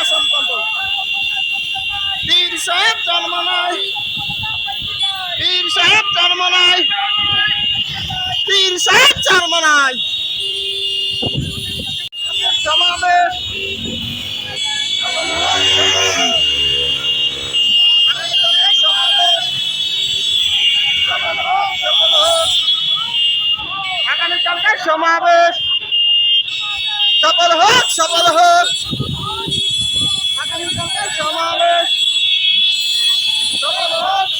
রাজা সম্পদ পীর সাহেব জন্ম নাই। পীর সাহেব জন্ম নাই। পীর সাহেব জন্ম নাই। সমাবেশ। সফল হোক সফল হোক।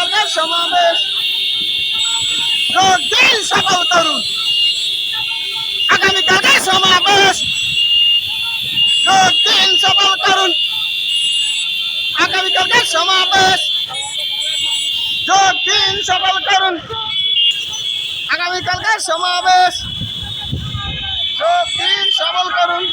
জায়গার সমাবেশ। যোগ দিন সকল তরুণ। আগামীকালের সমাবেশ। যোগ দিন সকল তরুণ। আগামীকালের সমাবেশ। যোগ দিন সকল তরুণ। আগামীকালকার সমাবেশ। যোগ দিন সবল করুন